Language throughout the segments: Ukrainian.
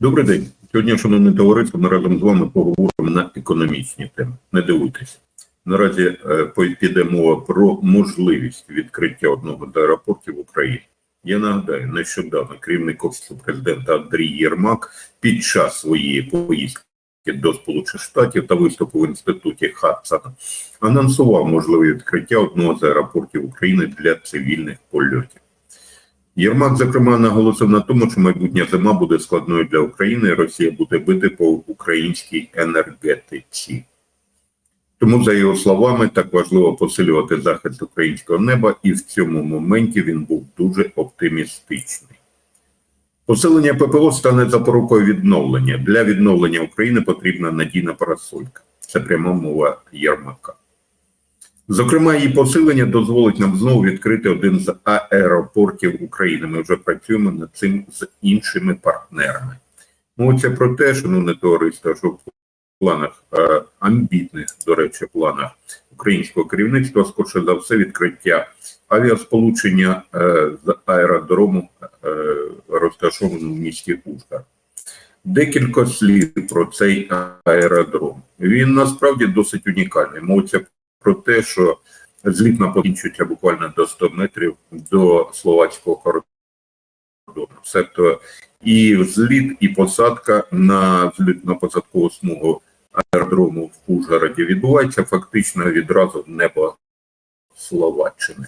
Добрий день. Сьогодні, шановне товариство, ми разом з вами поговоримо на економічні теми. Не дивуйтесь. Наразі е, піде мова про можливість відкриття одного з аеропортів України. Я нагадаю, нещодавно керівник офісу президента Андрій Єрмак під час своєї поїздки до Сполучених Штатів та виступу в інституті Хадсона анонсував можливе відкриття одного з аеропортів України для цивільних польотів. Єрмак, зокрема, наголосив на тому, що майбутня зима буде складною для України, і Росія буде бити по українській енергетиці. Тому, за його словами, так важливо посилювати захист українського неба, і в цьому моменті він був дуже оптимістичний. Посилення ППО стане запорукою відновлення. Для відновлення України потрібна надійна парасолька. Це пряма мова Єрмака. Зокрема, її посилення дозволить нам знову відкрити один з аеропортів України. Ми вже працюємо над цим з іншими партнерами. Мовиться про те, шановне товариство, що в планах е, амбітних, до речі, планах українського керівництва, скорше за все, відкриття авіасполучення е, з аеродрому, е, розташованого в місті Ужгород. Декілька слів про цей аеродром. Він насправді досить унікальний. Мовиться про те, що злітна покінчується буквально до 100 метрів до словацького кордону. Себто і взліт, і посадка на злітно-посадкову смугу аеродрому в Ужгороді відбувається фактично відразу в небо Словаччини.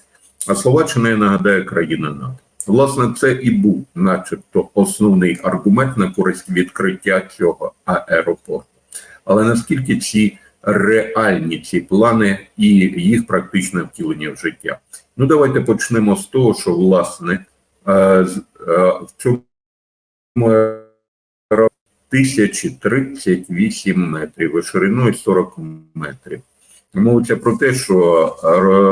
А Словаччина, я нагадаю, країна НАТО. Власне, це і був, начебто, основний аргумент на користь відкриття цього аеропорту. Але наскільки ці реальні ці плани і їх практичне втілення в життя? Ну, давайте почнемо з того, що власне е, е, в цьому аеропорту 1038 метрів шириною 40 метрів. Мовиться про те, що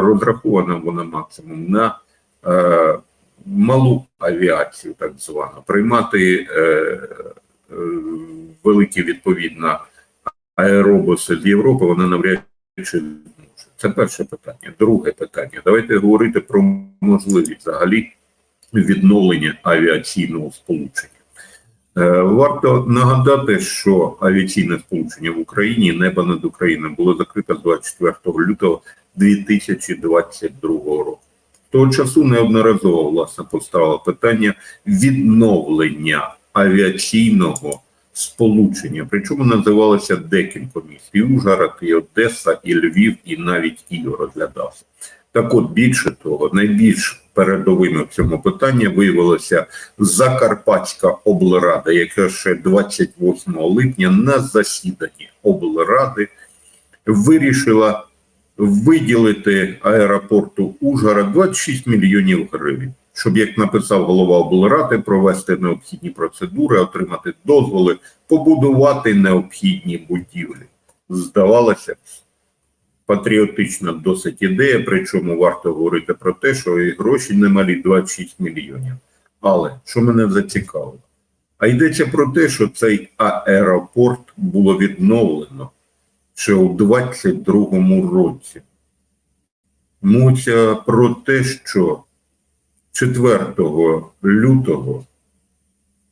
розрахована вона максимум на е, малу авіацію, так звану, приймати е, е, великі відповідно аеробуси з Європи, вона навряд чи. Це перше питання. Друге питання. Давайте говорити про можливість взагалі відновлення авіаційного сполучення. Е, Варто нагадати, що авіаційне сполучення в Україні, небо над Україною було закрите з 24 лютого 2022 року. Того часу неодноразово власне поставило питання відновлення авіаційного сполучення. Причому називалося декілька міст: і Ужгород, і Одеса, і Львів, і навіть Київ розглядався. Так от більше того, найбільш передовими в цьому питанні виявилася Закарпатська облрада, яка ще 28 липня на засіданні облради вирішила виділити аеропорту Ужгород 26 мільйонів гривень, щоб, як написав голова облради, провести необхідні процедури, отримати дозволи, побудувати необхідні будівлі. Здавалося б, патріотична досить ідея, причому варто говорити про те, що і гроші немалі 26 мільйонів. Але що мене зацікавило? А йдеться про те, що цей аеропорт було відновлено ще у 22-му році. Мовиться про те, що 4 лютого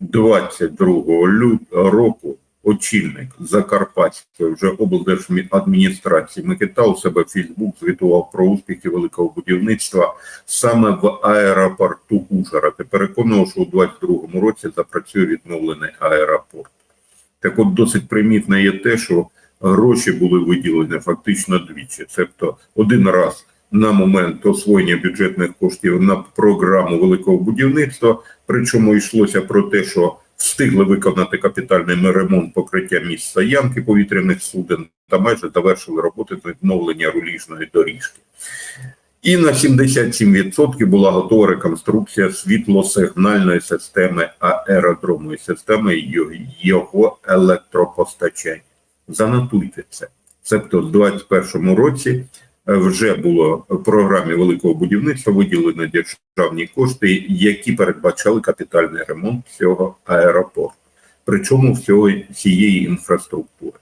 22 лютого року очільник Закарпатської вже облдержадміністрації Микита у себе Фейсбук звітував про успіхи великого будівництва саме в аеропорту Ужгород і переконував, що у 22-му році запрацює відновлений аеропорт. Так от досить примітно є те, що гроші були виділені фактично двічі. Тобто один раз на момент освоєння бюджетних коштів на програму великого будівництва, причому йшлося про те, що встигли виконати капітальний ремонт покриття місць стоянки повітряних суден та майже завершили роботи з відновлення руліжної доріжки. І на 77% була готова реконструкція світлосигнальної системи аеродрому і системи його- електропостачання. Занотуйте це. Тобто в 2021 році вже було в програмі великого будівництва виділені державні кошти, які передбачали капітальний ремонт цього аеропорту, причому всього цієї інфраструктури.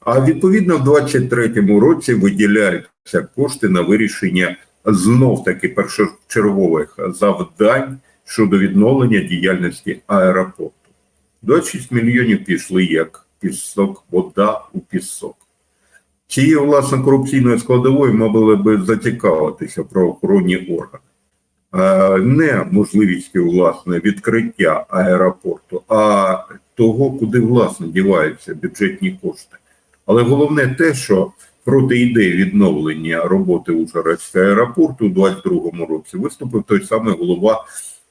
А відповідно, в 2023 році виділяються кошти на вирішення знов таки першочергових завдань щодо відновлення діяльності аеропорту. 26 мільйонів пішли як пісок, вода у пісок. Цією власне корупційною складовою мали би зацікавитися правоохоронні органи. Е, Не можливістю власне відкриття аеропорту, а того, куди власне діваються бюджетні кошти. Але головне те, що проти ідеї відновлення роботи Ужгородського аеропорту у 2022 році виступив той самий голова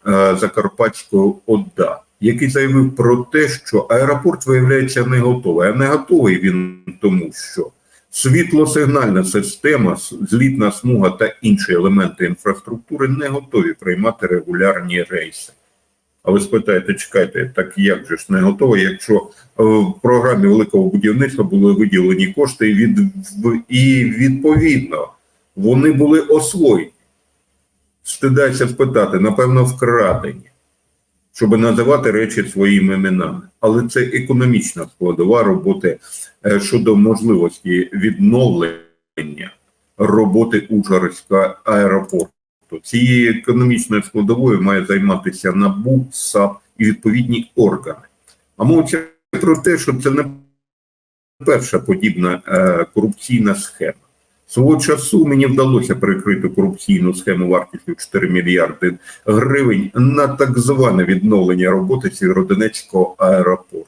е, Закарпатського ОДА, який заявив про те, що аеропорт виявляється не готовий. А не готовий він тому, що світлосигнальна система, злітна смуга та інші елементи інфраструктури не готові приймати регулярні рейси. А ви спитаєте, чекайте, так як же ж не готово, якщо е, в програмі великого будівництва були виділені кошти, і, від, і відповідно вони були освоєні. Стидаюся спитати, напевно, вкрадені, щоб називати речі своїми іменами. Але це економічна складова роботи е, щодо можливості відновлення роботи Ужгородського аеропорту. Цією економічною складовою має займатися НАБУ, САП і відповідні органи. А мовиться про те, що це не перша подібна е, корупційна схема. Свого часу мені вдалося перекрити корупційну схему вартістю 4 мільярди гривень на так зване відновлення роботи Сєвєродонецького аеропорту.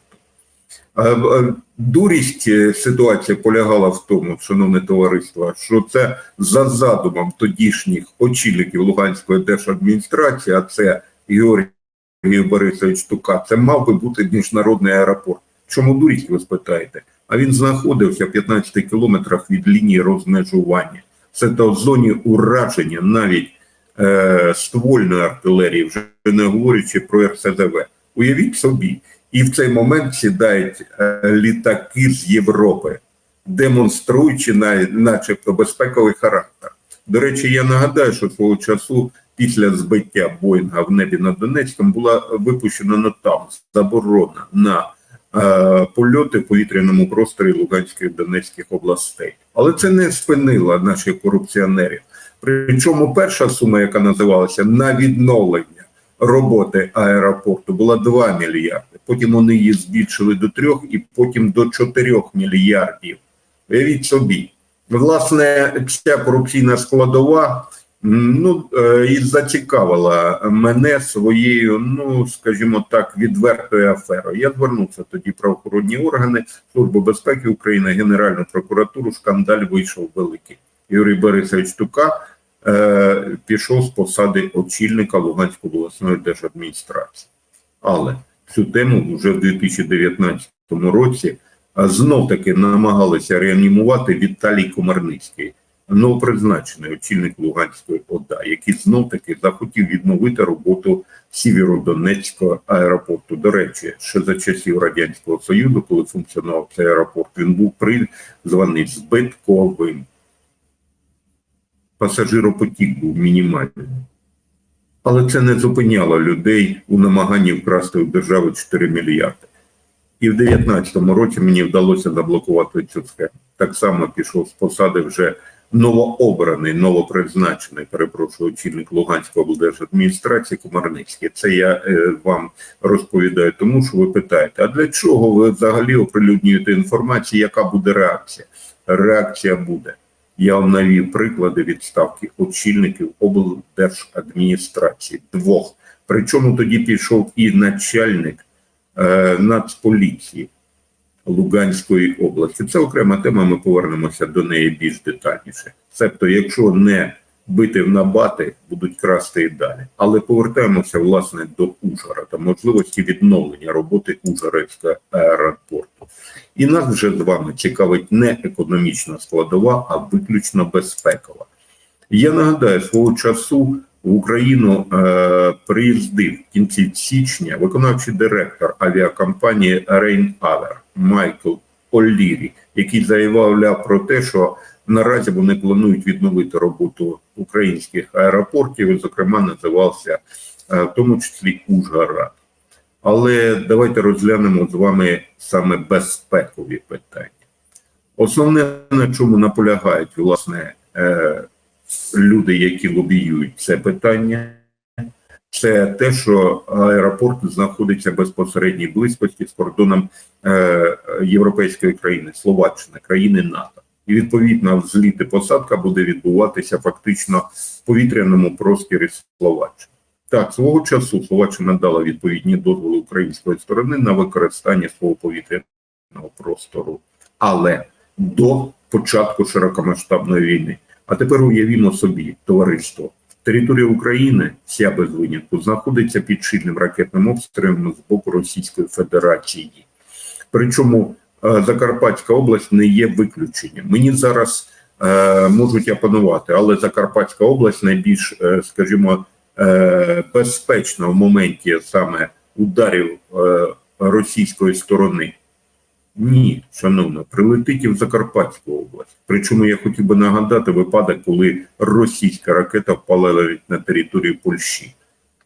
Е, е, Дурість е, ситуації полягала в тому, шановне товариство, що це за задумом тодішніх очільників Луганської держадміністрації, а це Георгій Борисович Тука, це мав би бути міжнародний аеропорт. Чому дурість, ви спитаєте? А він знаходився в 15 кілометрах від лінії розмежування. Це в зоні ураження навіть е, ствольної артилерії, вже не говорячи про РСЗВ. Уявіть собі, і в цей момент сідають е, літаки з Європи, демонструючи на, начебто безпековий характер. До речі, я нагадаю, що свого часу після збиття Боїнга в небі над Донецьком була випущена на там заборона на польоти в повітряному просторі Луганської і Донецьких областей. Але це не спинило наших корупціонерів. Причому перша сума, яка називалася на відновлення роботи аеропорту, була 2 мільярди. Потім вони її збільшили до 3 і потім до 4 мільярдів. Уявіть собі, власне, ця корупційна складова ну, е, і зацікавила мене своєю, ну скажімо так, відвертою аферою. Я звернувся тоді правоохоронні органи Служби безпеки України, Генеральну прокуратуру. Скандаль вийшов великий. Юрій Борисович Тука е, пішов з посади очільника Луганської обласної держадміністрації. Але цю тему вже в 2019 році знов таки намагалися реанімувати Віталій Комарницький, новопризначений очільник Луганської ОДА, який знов таки захотів відновити роботу Сєвєродонецького аеропорту. До речі, ще за часів Радянського Союзу, коли функціонував цей аеропорт, він був призваний збитковим. Пасажиропотік був мінімальний. Але це не зупиняло людей у намаганні вкрасти у державу 4 мільярди. І в 2019 році мені вдалося заблокувати цю схему. Так само пішов з посади вже новообраний, новопризначений, перепрошую, очільник Луганської облдержадміністрації Комарницький. Це я е, вам розповідаю, тому що ви питаєте: а для чого ви взагалі оприлюднюєте інформацію, яка буде реакція? Реакція буде. Я вам навів приклади відставки очільників облдержадміністрації двох. Причому тоді пішов і начальник е, Нацполіції Луганської області. Це окрема тема. Ми повернемося до неї більш детальніше. Себто, якщо не бити в набати, будуть красти і далі. Але повертаємося власне до Ужгорода, можливості відновлення роботи Ужгородського аеропорту. І нас вже з вами цікавить не економічна складова, а виключно безпекова. Я нагадаю, свого часу в Україну е, приїздив в кінці січня виконавчий директор авіакомпанії Рейнавер Майкл Оллірі, який заявляв про те, що наразі вони планують відновити роботу українських аеропортів, і, зокрема, називався е, в тому числі Ужгород. Але давайте розглянемо з вами саме безпекові питання. Основне, на чому наполягають власне е, люди, які лобіюють це питання, це те, що аеропорт знаходиться безпосередній близькості з кордоном е, європейської країни, Словаччини, країни НАТО. І відповідно взліт і посадка буде відбуватися фактично в повітряному просторі Словаччини. Так, свого часу Словаччина дала відповідні дозволи української сторони на використання свого повітряного простору, але до початку широкомасштабної війни. А тепер уявімо собі, товариство. Територія України, вся без винятку, знаходиться під щільним ракетним обстрілом з боку Російської Федерації. Причому е, Закарпатська область не є виключенням. Мені зараз е, можуть опанувати, але Закарпатська область найбільш, е, скажімо, е, безпечна в моменті саме ударів е, російської сторони. Ні, шановно, прилетить і в Закарпатську область. Причому я хотів би нагадати випадок, коли російська ракета впала навіть на територію Польщі.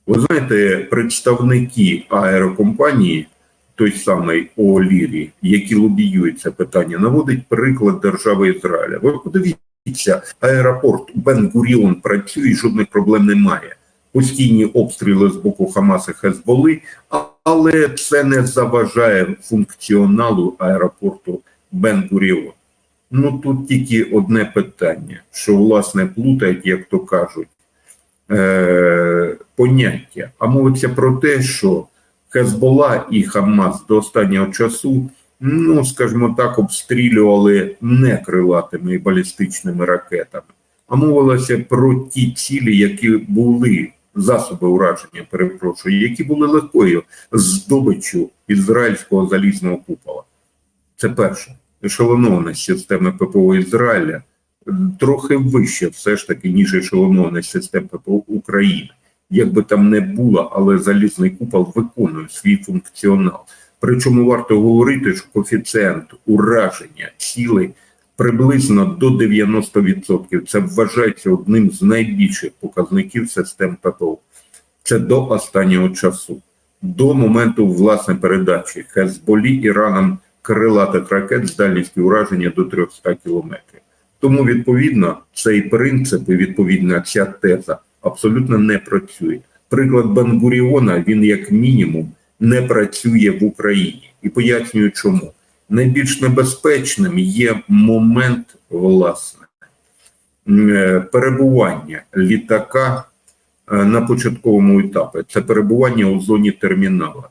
Ви знаєте, представники аерокомпанії, той самий ОЛІРі, які лобіюють це питання, наводить приклад держави Ізраїля. Ви подивіться, аеропорт Бен-Гуріон працює, жодних проблем немає. Постійні обстріли з боку Хамас і Хезболи, але це не заважає функціоналу аеропорту Бен-Гуріон. Ну тут тільки одне питання, що власне плутають, як то кажуть, е, поняття. А мовиться про те, що Хезбола і Хамас до останнього часу, ну скажімо так, обстрілювали не крилатими і балістичними ракетами, а мовилося про ті цілі, які були засоби ураження, перепрошую, які були легкою здобиччю ізраїльського залізного купола. Це перше. Ешелонованість системи ППО Ізраїля трохи вище, все ж таки, ніж ешелонованість систем ППО України. Як би там не було, але залізний купол виконує свій функціонал. Причому варто говорити, що коефіцієнт ураження цілей приблизно до 90%. Це вважається одним з найбільших показників систем ППО. Це до останнього часу, до моменту власне передачі Хезболі Іраном крилатих ракет з дальністю ураження до 300 кілометрів. Тому, відповідно, цей принцип і відповідна ця теза абсолютно не працює. Приклад Бангуріона він як мінімум не працює в Україні і пояснюю, чому найбільш небезпечним є момент власне е, перебування літака е, на початковому етапі. Це перебування у зоні термінала,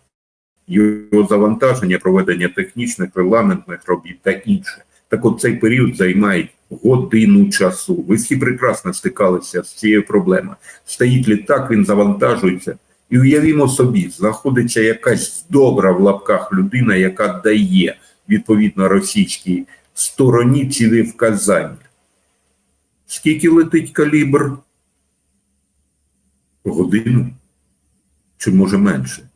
його завантаження, проведення технічних, регламентних робіт та інше. Так от цей період займає годину часу. Ви всі прекрасно стикалися з цією проблемою. Стоїть літак, він завантажується. І уявімо собі, знаходиться якась добра в лапках людина, яка дає відповідно російській стороні цілі вказання. Скільки летить калібр? Годину? Чи може менше?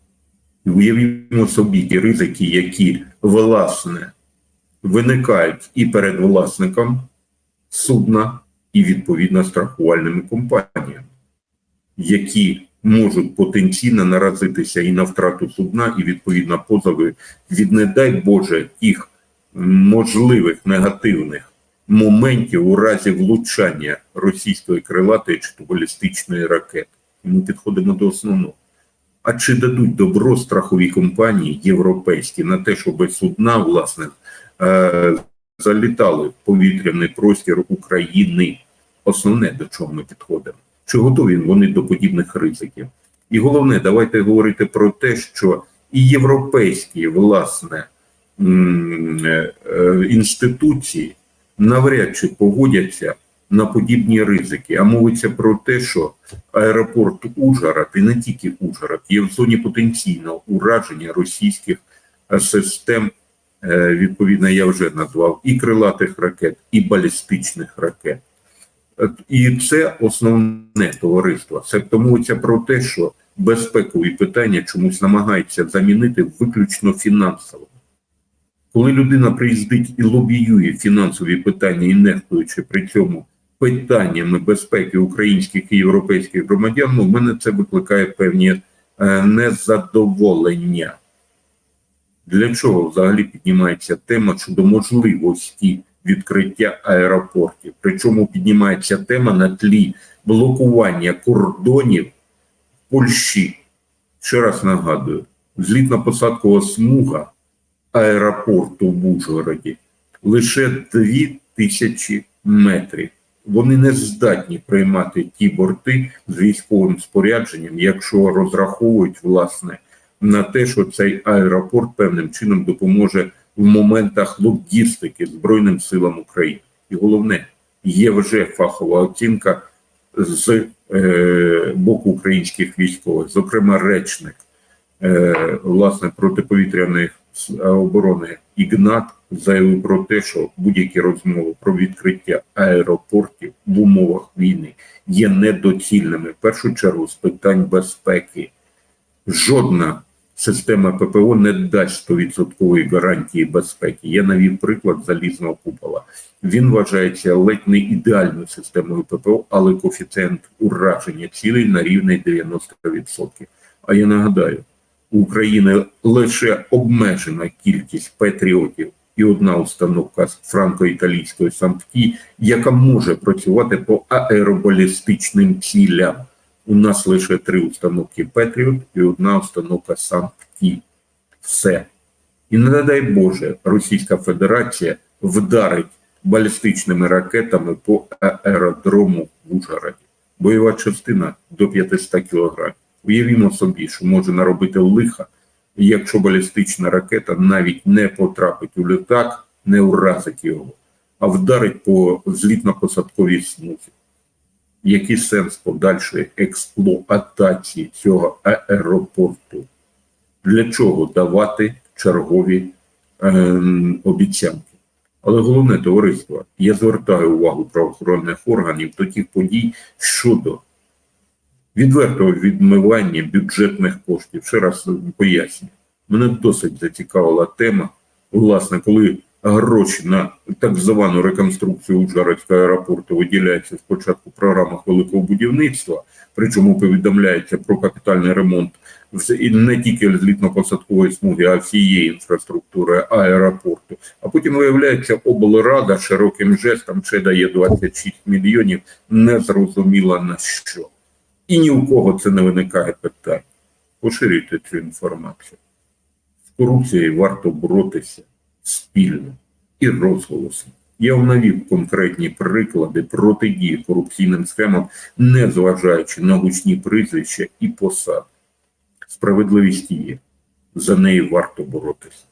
Уявімо собі ті ризики, які власне виникають і перед власником судна, і відповідно страхувальними компаніями, які можуть потенційно наразитися і на втрату судна, і відповідно позови від, не дай Боже, тих можливих негативних моментів у разі влучання російської крилатої чи то балістичної ракети. Ми підходимо до основного. А чи дадуть добро страхові компанії європейські на те, щоб судна, власне, е, залітали в повітряний простір України? Основне, до чого ми підходимо. Чи готові вони до подібних ризиків? І головне, давайте говорити про те, що і європейські власне е, е, інституції навряд чи погодяться на подібні ризики. А мовиться про те, що аеропорт Ужгород, і не тільки Ужгород, є в зоні потенційного ураження російських е, систем. Відповідно, я вже назвав і крилатих ракет, і балістичних ракет. І це основне товариство. Це мовиться про те, що безпекові питання чомусь намагаються замінити виключно фінансово. Коли людина приїздить і лобіює фінансові питання і нехтуючи при цьому питаннями безпеки українських і європейських громадян, ну, в мене це викликає певні е, незадоволення. Для чого взагалі піднімається тема щодо можливості відкриття аеропортів? Причому піднімається тема на тлі блокування кордонів Польщі. Ще раз нагадую, злітно-посадкова смуга аеропорту в Ужгороді лише 2000 метрів. Вони не здатні приймати ті борти з військовим спорядженням, якщо розраховують власне на те, що цей аеропорт певним чином допоможе в моментах логістики Збройним силам України. І головне, є вже фахова оцінка з е, боку українських військових, зокрема, речник е, власне протиповітряної оборони Ігнат заявив про те, що будь-які розмови про відкриття аеропортів в умовах війни є недоцільними в першу чергу з питань безпеки. Жодна система ППО не дасть 100% гарантії безпеки. Я навів приклад залізного купола. Він вважається ледь не ідеальною системою ППО, але коефіцієнт ураження цілей на рівні 90%. А я нагадаю, у України лише обмежена кількість патріотів і одна установка франко-італійської сампті, яка може працювати по аеробалістичним цілям. У нас лише три установки Петріот і одна установка Сампті. Все. І не дай Боже, Російська Федерація вдарить балістичними ракетами по аеродрому в Ужгороді. Бойова частина до 500 кг. Уявімо собі, що може наробити лиха, якщо балістична ракета навіть не потрапить у літак, не уразить його, а вдарить по злітно-посадковій смузі. Який сенс подальшої експлуатації цього аеропорту? Для чого давати чергові ем, обіцянки? Але головне товариство, я звертаю увагу правоохоронних органів до тих подій щодо відвертого відмивання бюджетних коштів. Ще раз пояснюю. Мене досить зацікавила тема, власне, коли гроші на так звану реконструкцію Ужгородського аеропорту виділяються спочатку в програмах великого будівництва, причому повідомляється про капітальний ремонт не тільки злітно-посадкової смуги, а всієї інфраструктури аеропорту. А потім виявляється, облрада широким жестом ще дає 26 мільйонів, незрозуміло на що. І ні у кого це не виникає питань. Поширюйте цю інформацію. З корупцією варто боротися спільно і розголосно. Я навів конкретні приклади протидії корупційним схемам, не зважаючи на гучні прізвища і посади. Справедливість є. За неї варто боротися.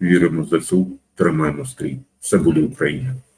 Віримо в ЗСУ, тримаємо стрій. Все буде Україна.